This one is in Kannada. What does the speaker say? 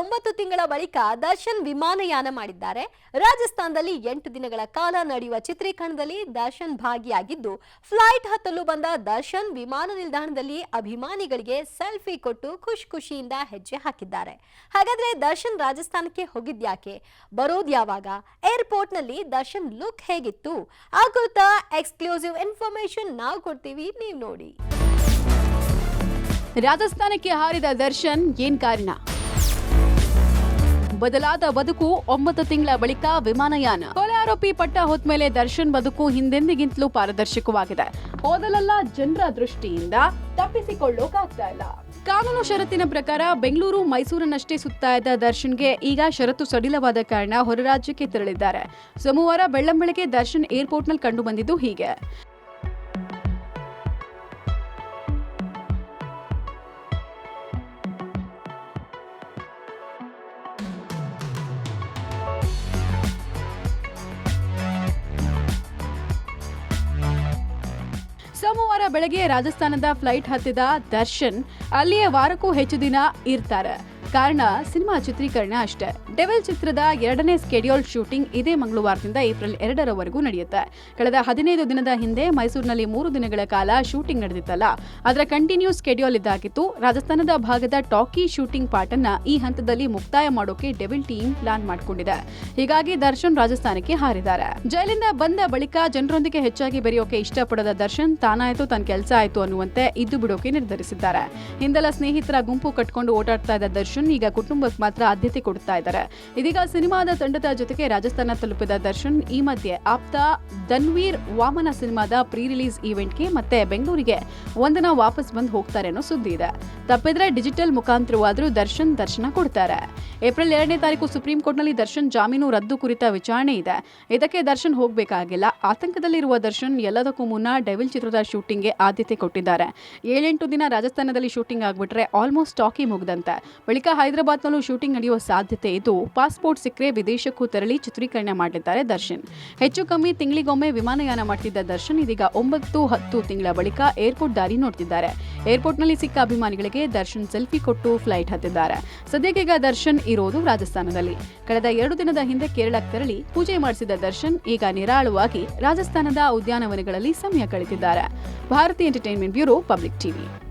ಒಂಬತ್ತು ತಿಂಗಳ ಬಳಿಕ ದರ್ಶನ್ ವಿಮಾನಯಾನ ಮಾಡಿದ್ದಾರೆ. ರಾಜಸ್ಥಾನದಲ್ಲಿ ಎಂಟು ದಿನಗಳ ಕಾಲ ನಡೆಯುವ ಚಿತ್ರೀಕರಣದಲ್ಲಿ ದರ್ಶನ್ ಭಾಗಿಯಾಗಿದ್ದು, ಫ್ಲೈಟ್ ಹತ್ತಲು ಬಂದ ದರ್ಶನ್ ವಿಮಾನ ನಿಲ್ದಾಣದಲ್ಲಿ ಅಭಿಮಾನಿಗಳಿಗೆ ಸೆಲ್ಫಿ ಕೊಟ್ಟು ಖುಷಿ ಖುಷಿಯಿಂದ ಹೆಜ್ಜೆ ಹಾಕಿದ್ದಾರೆ. ಹಾಗಾದ್ರೆ ದರ್ಶನ್ ರಾಜಸ್ಥಾನಕ್ಕೆ ಹೋಗಿದ್ಯಾಕೆ ಬರೋದ್ ಯಾವಾಗ? ಏರ್ಪೋರ್ಟ್ನಲ್ಲಿ ದರ್ಶನ್ ಲುಕ್ ಹೇಗಿತ್ತು? ಆ ಕುರಿತ ಎಕ್ಸ್ಕ್ಲೂಸಿವ್ ಇನ್ಫಾರ್ಮೇಶನ್ ನಾವು ಕೊಡ್ತೀವಿ, ನೀವು ನೋಡಿ. ರಾಜಸ್ಥಾನಕ್ಕೆ ಹಾರಿದ ದರ್ಶನ್ ಏನ್ ಕಾರಣ? ಬದಲಾದ ಬದುಕು ಒಂಬತ್ತು ತಿಂಗಳ ಬಳಿಕ ವಿಮಾನಯಾನ. ಕೊಲೆ ಆರೋಪಿ ಪಟ್ಟ ಹೊತ್ಮೇಲೆ ದರ್ಶನ್ ಬದುಕು ಹಿಂದೆಂದಿಗಿಂತಲೂ ಪಾರದರ್ಶಕವಾಗಿದೆ. ಓದಲೆಲ್ಲ ಜನರ ದೃಷ್ಟಿಯಿಂದ ತಪ್ಪಿಸಿಕೊಳ್ಳೋಕಾಗ್ತಾ ಇಲ್ಲ. ಕಾನೂನು ಷರತ್ತಿನ ಪ್ರಕಾರ ಬೆಂಗಳೂರು ಮೈಸೂರಿನಷ್ಟೇ ಸುತ್ತಾ ಇದ್ದ ದರ್ಶನ್ಗೆ ಈಗ ಷರತ್ತು ಸಡಿಲವಾದ ಕಾರಣ ಹೊರ ರಾಜ್ಯಕ್ಕೆ ತೆರಳಿದ್ದಾರೆ. ಸೋಮವಾರ ಬೆಳ್ಳಂಬೆಳಗ್ಗೆ ದರ್ಶನ್ ಏರ್ಪೋರ್ಟ್ನಲ್ಲಿ ಕಂಡು ಬಂದಿದ್ದು ಹೀಗೆ. ಬೆಳಗ್ಗೆ ರಾಜಸ್ಥಾನದ ಫ್ಲೈಟ್ ಹತ್ತಿದ ದರ್ಶನ್ ಅಲ್ಲಿಯೇ ವಾರಕ್ಕೂ ಹೆಚ್ಚು ದಿನ ಇರ್ತಾರೆ. ಕಾರಣ ಸಿನಿಮಾ ಚಿತ್ರೀಕರಣ ಅಷ್ಟೇ. ಡೆವಿಲ್ ಚಿತ್ರದ ಎರಡನೇ ಸ್ಕೆಡ್ಯೂಲ್ ಶೂಟಿಂಗ್ ಇದೇ ಮಂಗಳವಾರದಿಂದ ಏಪ್ರಿಲ್ ಎರಡರವರೆಗೂ ನಡೆಯುತ್ತೆ. ಕಳೆದ ಹದಿನೈದು ದಿನದ ಹಿಂದೆ ಮೈಸೂರಿನಲ್ಲಿ ಮೂರು ದಿನಗಳ ಕಾಲ ಶೂಟಿಂಗ್ ನಡೆದಿತ್ತಲ್ಲ. ಅದರ ಕಂಟಿನ್ಯೂ ಸ್ಕೆಡ್ಯೂಲ್ ಇದ್ದಾಗಿತ್ತು. ರಾಜಸ್ಥಾನದ ಭಾಗದ ಟಾಕಿ ಶೂಟಿಂಗ್ ಪಾರ್ಟ್ ಅನ್ನ ಈ ಹಂತದಲ್ಲಿ ಮುಕ್ತಾಯ ಮಾಡೋಕೆ ಡೆವಿಲ್ ಟೀಮ್ ಪ್ಲಾನ್ ಮಾಡಿಕೊಂಡಿದೆ. ಹೀಗಾಗಿ ದರ್ಶನ್ ರಾಜಸ್ಥಾನಕ್ಕೆ ಹಾರಿದ್ದಾರೆ. ಜೈಲಿಂದ ಬಂದ ಬಳಿಕ ಜನರೊಂದಿಗೆ ಹೆಚ್ಚಾಗಿ ಬೆರೆಯೋಕೆ ಇಷ್ಟಪಡದ ದರ್ಶನ್ ತಾನಾಯ್ತು ತನ್ನ ಕೆಲಸ ಆಯ್ತು ಅನ್ನುವಂತೆ ಇದ್ದು ಬಿಡೋಕೆ ನಿರ್ಧರಿಸಿದ್ದಾರೆ. ಹಿಂದೆಲ್ಲ ಸ್ನೇಹಿತರ ಗುಂಪು ಕಟ್ಕೊಂಡು ಓಡಾಡ್ತಾ ಇದ್ದ ದರ್ಶನ್ ಈಗ ಕುಟುಂಬಕ್ಕೆ ಮಾತ್ರ ಆದ್ಯತೆ ಕೊಡ್ತಾ ಇದ್ದಾರೆ. ಇದೀಗ ಸಿನಿಮಾದ ತಂಡದ ಜೊತೆಗೆ ರಾಜಸ್ಥಾನ ತಲುಪಿದ ದರ್ಶನ್ ಈ ಮಧ್ಯೆ ಆಪ್ತ ದನ್ವೀರ್ ವಾಮನ ಸಿನಿಮಾದ ಪ್ರೀ ರಿಲೀಸ್ ಈವೆಂಟ್ಗೆ ಮತ್ತೆ ಬೆಂಗಳೂರಿಗೆ ಒಂದಿನ ವಾಪಸ್ ಬಂದು ಹೋಗ್ತಾರೆ ಅನ್ನೋ ಸುದ್ದಿ ಇದೆ. ತಪ್ಪಿದ್ರೆ ಡಿಜಿಟಲ್ ಮುಖಾಂತರವಾದರೂ ದರ್ಶನ್ ದರ್ಶನ ಕೊಡ್ತಾರೆ. ಏಪ್ರಿಲ್ ಎರಡನೇ ತಾರೀಕು ಸುಪ್ರೀಂ ಕೋರ್ಟ್ನಲ್ಲಿ ದರ್ಶನ್ ಜಾಮೀನು ರದ್ದು ಕುರಿತ ವಿಚಾರಣೆ ಇದೆ. ಇದಕ್ಕೆ ದರ್ಶನ್ ಹೋಗಬೇಕಾಗಿಲ್ಲ. ಆತಂಕದಲ್ಲಿರುವ ದರ್ಶನ್ ಎಲ್ಲದಕ್ಕೂ ಮುನ್ನ ಡೆವಿಲ್ ಚಿತ್ರದ ಶೂಟಿಂಗ್ಗೆ ಆದ್ಯತೆ ಕೊಟ್ಟಿದ್ದಾರೆ. ಏಳೆಂಟು ದಿನ ರಾಜಸ್ಥಾನದಲ್ಲಿ ಶೂಟಿಂಗ್ ಆಗಿಬಿಟ್ರೆ ಆಲ್ಮೋಸ್ಟ್ ಟಾಕಿ ಮುಗ್ದಂತೆ. ಬಳಿಕ ಹೈದರಾಬಾದ್ನಲ್ಲೂ ಶೂಟಿಂಗ್ ನಡೆಯುವ ಸಾಧ್ಯತೆ ಇದ್ದು ಪಾಸ್ಪೋರ್ಟ್ ಸಿಕ್ಕರೆ ವಿದೇಶಕ್ಕೂ ತೆರಳಿ ಚಿತ್ರೀಕರಣ ಮಾಡಲಿದ್ದಾರೆ ದರ್ಶನ್. ಹೆಚ್ಚು ಕಮ್ಮಿ ತಿಂಗಳಿಗೊಮ್ಮೆ ವಿಮಾನಯಾನ ಮಾಡ್ತಿದ್ದ ದರ್ಶನ್ ಇದೀಗ ಒಂಬತ್ತು ಹತ್ತು ತಿಂಗಳ ಬಳಿಕ ಏರ್ಪೋರ್ಟ್ ದಾರಿ ನೋಡ್ತಿದ್ದಾರೆ. ಏರ್ಪೋರ್ಟ್ನಲ್ಲಿ ಸಿಕ್ಕ ಅಭಿಮಾನಿಗಳಿಗೆ ದರ್ಶನ್ ಸೆಲ್ಫಿ ಕೊಟ್ಟು ಫ್ಲೈಟ್ ಹತ್ತಿದ್ದಾರೆ. ಸದ್ಯಕ್ಕೀಗ ದರ್ಶನ್ ಇರೋದು ರಾಜಸ್ಥಾನದಲ್ಲಿ. ಕಳೆದ ಎರಡು ದಿನದ ಹಿಂದೆ ಕೇರಳಕ್ಕೆ ತೆರಳಿ ಪೂಜೆ ಮಾಡಿಸಿದ ದರ್ಶನ್ ಈಗ ನಿರಾಳವಾಗಿ ರಾಜಸ್ಥಾನದ ಉದ್ಯಾನವನಗಳಲ್ಲಿ ಸಮಯ ಕಳೆದಿದ್ದಾರೆ. ಭಾರತೀಯ ಎಂಟರ್ಟೈನ್ಮೆಂಟ್ ಬ್ಯೂರೋ ಪಬ್ಲಿಕ್ ಟಿವಿ.